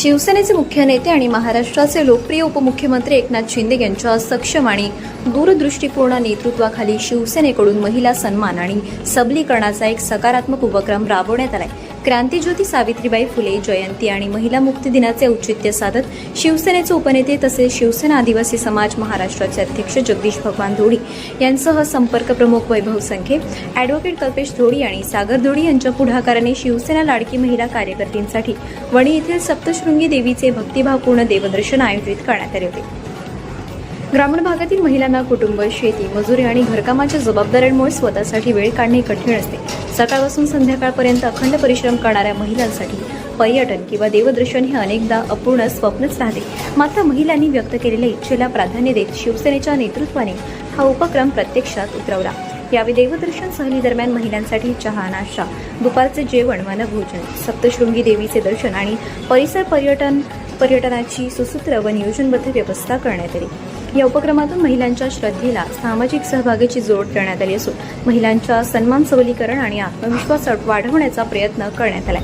शिवसेनेचे मुख्य नेते आणि महाराष्ट्राचे लोकप्रिय उपमुख्यमंत्री एकनाथ शिंदे यांच्या सक्षम आणि दूरदृष्टीपूर्ण नेतृत्वाखाली शिवसेनेकडून महिला सन्मान आणि सबलीकरणाचा एक सकारात्मक उपक्रम राबवण्यात आलाय. क्रांतीज्योती सावित्रीबाई फुले जयंती आणि महिला मुक्ती दिनाचे औचित्य साधत शिवसेनेचे उपनेते तसेच शिवसेना आदिवासी समाज महाराष्ट्राचे अध्यक्ष जगदीश भगवान धोडी यांसह संपर्क प्रमुख वैभव संखे ॲडव्होकेट कल्पेश धोडी आणि सागर धोडी यांच्या पुढाकाराने शिवसेना लाडकी महिला कार्यकर्त्यांसाठी वणी येथील सप्तशृंगी देवीचे भक्तिभावपूर्ण देवदर्शन आयोजित करण्यात आले होते. ग्रामीण भागातील महिलांना कुटुंब शेती मजुरी आणि घरकामाच्या जबाबदाऱ्यांमुळे स्वतःसाठी वेळ काढणे कठीण असते. सकाळपासून संध्याकाळपर्यंत अखंड परिश्रम करणाऱ्या महिलांसाठी पर्यटन किंवा देवदर्शन हे अनेकदा अपूर्ण स्वप्नच राहते. मात्र महिलांनी व्यक्त केलेल्या इच्छेला प्राधान्य देत शिवसेनेच्या नेतृत्वाने हा उपक्रम प्रत्यक्षात उतरवला. यावेळी देवदर्शन सहलीदरम्यान महिलांसाठी चहा नाश्ता दुपारचे जेवण वनभोजन सप्तशृंगी देवीचे दर्शन आणि परिसर पर्यटन पर्यटनाची सुसूत्र व नियोजनबद्ध व्यवस्था करण्यात आली. या उपक्रमातून महिलांच्या श्रद्धेला सामाजिक सहभागाची जोड देण्यात आली असून महिलांच्या सन्मान सबलीकरण आणि आत्मविश्वास वाढवण्याचा प्रयत्न करण्यात आला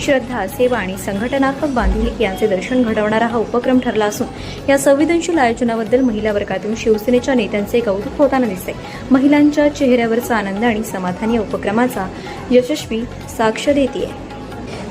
श्रद्धा सेवा आणि संघटनात्मक बांधिलकी यांचे दर्शन घडवणारा हा उपक्रम ठरला असून या संवेदनशील आयोजनाबद्दल महिला वर्गातून शिवसेनेच्या नेत्यांचे कौतुक होताना दिसते महिलांच्या चेहऱ्यावरचा आनंद आणि समाधान या उपक्रमाचा यशस्वी साक्ष देते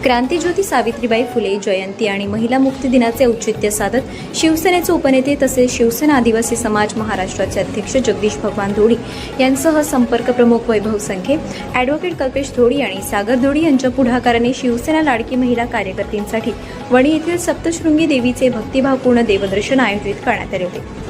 क्रांतीज्योती सावित्रीबाई फुले जयंती आणि महिला मुक्ती दिनाचे औचित्य साधत शिवसेनेचे उपनेते तसेच शिवसेना आदिवासी समाज महाराष्ट्राचे अध्यक्ष जगदीश भगवान धोडी यांसह संपर्क प्रमुख वैभव संखे ॲडव्होकेट कल्पेश धोडी आणि सागर धोडी यांच्या पुढाकाराने शिवसेना लाडकी महिला कार्यकर्त्यांसाठी वणी येथील सप्तशृंगी देवीचे भक्तिभावपूर्ण देवदर्शन आयोजित करण्यात आले होते.